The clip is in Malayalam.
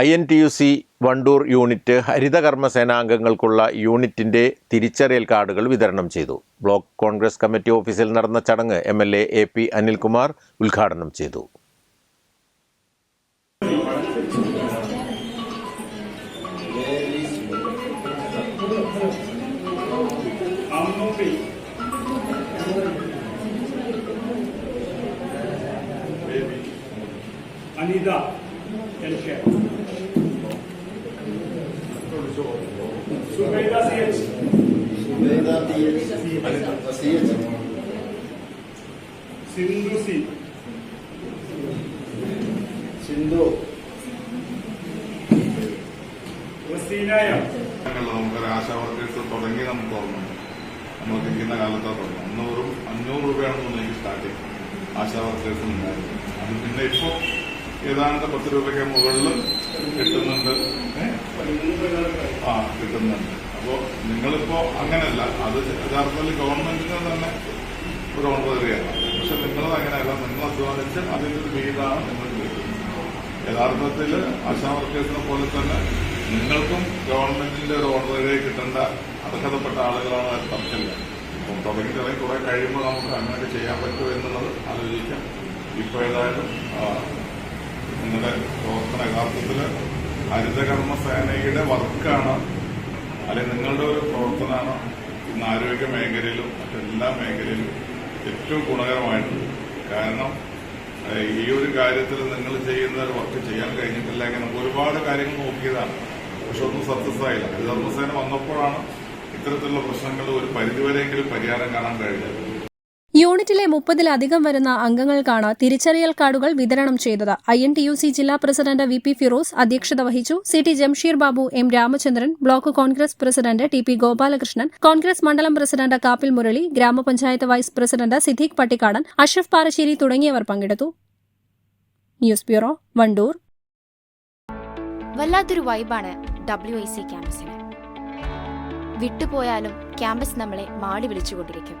I N T U C Wandoor unit ഹരിതകർമ്മ സേനാംഗങ്ങൾക്കുള്ള യൂണിറ്റിന്റെ തിരിച്ചറിയൽ കാർഡുകൾ വിതരണം ചെയ്തു. ബ്ലോക്ക് കോൺഗ്രസ് കമ്മിറ്റി ഓഫീസിൽ നടന്ന ചടങ്ങ് M L A A P Anilkumar ഉദ്ഘാടനം ചെയ്തു. Anitha L K Zubaida CH. H TH. C Sindhu C. Sindhu. നമുക്കൊരു ആശാവർക്കേഴ്സ് തുടങ്ങി നമുക്ക് ഓർമ്മയുണ്ട് നമ്മൾ തിരിക്കുന്ന കാലത്താണ് തുടങ്ങി അന്ന് വെറും അഞ്ഞൂറ് രൂപയാണെന്ന് എനിക്ക് സ്റ്റാർട്ടിങ് ആശാവർക്കേഴ്സിന് ഉണ്ടായിരുന്നു അത് പിന്നെ ഇപ്പോ ഏതാണ്ട് പത്ത് രൂപയ്ക്ക് മുകളിൽ കിട്ടുന്നുണ്ട്? ആ കിട്ടുന്നുണ്ട്. അപ്പോ നിങ്ങളിപ്പോ അങ്ങനെയല്ല. അത് യഥാർത്ഥത്തിൽ ഗവൺമെന്റിന് തന്നെ ഒരു ഓണറിയാണ് പക്ഷെ നിങ്ങളത് അങ്ങനെയല്ല. നിങ്ങൾ അധ്വാനിച്ച് അതിന്റെ ഒരു വീടാണ് നിങ്ങൾ ലഭിക്കുന്നത് യഥാർത്ഥത്തിൽ ആശാവർക്കേഴ്സിനെ പോലെ തന്നെ നിങ്ങൾക്കും ഗവൺമെന്റിന്റെ ഒരു ഓർഡറിനെ കിട്ടേണ്ട അർഹതപ്പെട്ട ആളുകളാണ് അത് അപ്പം തുടങ്ങി തുടങ്ങി കുറെ കഴിയുമ്പോൾ നമുക്ക് അങ്ങനെയൊക്കെ ചെയ്യാൻ പറ്റുമോ എന്നുള്ളത് ആലോചിക്കാം. ഇപ്പോൾ ഏതായാലും നിങ്ങളുടെ പ്രവർത്തന യഥാർത്ഥത്തിൽ ഹരിതകർമ്മ സേനയുടെ വർക്കാണ്. അല്ലെങ്കിൽ നിങ്ങളുടെ ഒരു പ്രവർത്തനമാണ്. ഇന്ന് ആരോഗ്യ മേഖലയിലും മറ്റെല്ലാ മേഖലയിലും ഏറ്റവും ഗുണകരമായിട്ടുണ്ട് കാരണം ഈ ഒരു കാര്യത്തിൽ നിങ്ങൾ ചെയ്യുന്ന ഒരു വർക്ക് ചെയ്യാൻ കഴിഞ്ഞിട്ടില്ലെങ്കിൽ നമുക്ക് ഒരുപാട് കാര്യങ്ങൾ നോക്കിയതാണ്. പക്ഷെ ഒന്നും സക്സസ് ആയില്ല ഹരിതകർമ്മസേന വന്നപ്പോഴാണ് ഇത്തരത്തിലുള്ള പ്രശ്നങ്ങൾ ഒരു പരിധിവരെയെങ്കിലും പരിഹാരം കാണാൻ കഴിഞ്ഞത്. യൂണിറ്റിലെ മുപ്പതിലധികം വരുന്ന അംഗങ്ങൾക്കാണ് തിരിച്ചറിയൽ കാർഡുകൾ വിതരണം ചെയ്തത്. I N T U C ജില്ലാ പ്രസിഡന്റ് വി പി ഫിറോസ് അധ്യക്ഷത വഹിച്ചു. C T Jamsheer Babu M Ramachandran block Congress president T P Gopalakrishnan Congress മണ്ഡലം പ്രസിഡന്റ് കാപ്പിൽ മുരളി ഗ്രാമപഞ്ചായത്ത് വൈസ് പ്രസിഡന്റ് സിദ്ദീഖ് പട്ടിക്കാടൻ അഷഫ് പാറശ്ശേരി തുടങ്ങിയവർ പങ്കെടുത്തു. News bureau Wandoor. വല്ലാത്തൊരു വൈബാണ് ഡബ്ല്യു ഐ സി ക്യാമ്പസിന്. വിട്ടുപോയാലും ക്യാമ്പസ് നമ്മളെ മാടി വിളിച്ചുകൊണ്ടിരിക്കും.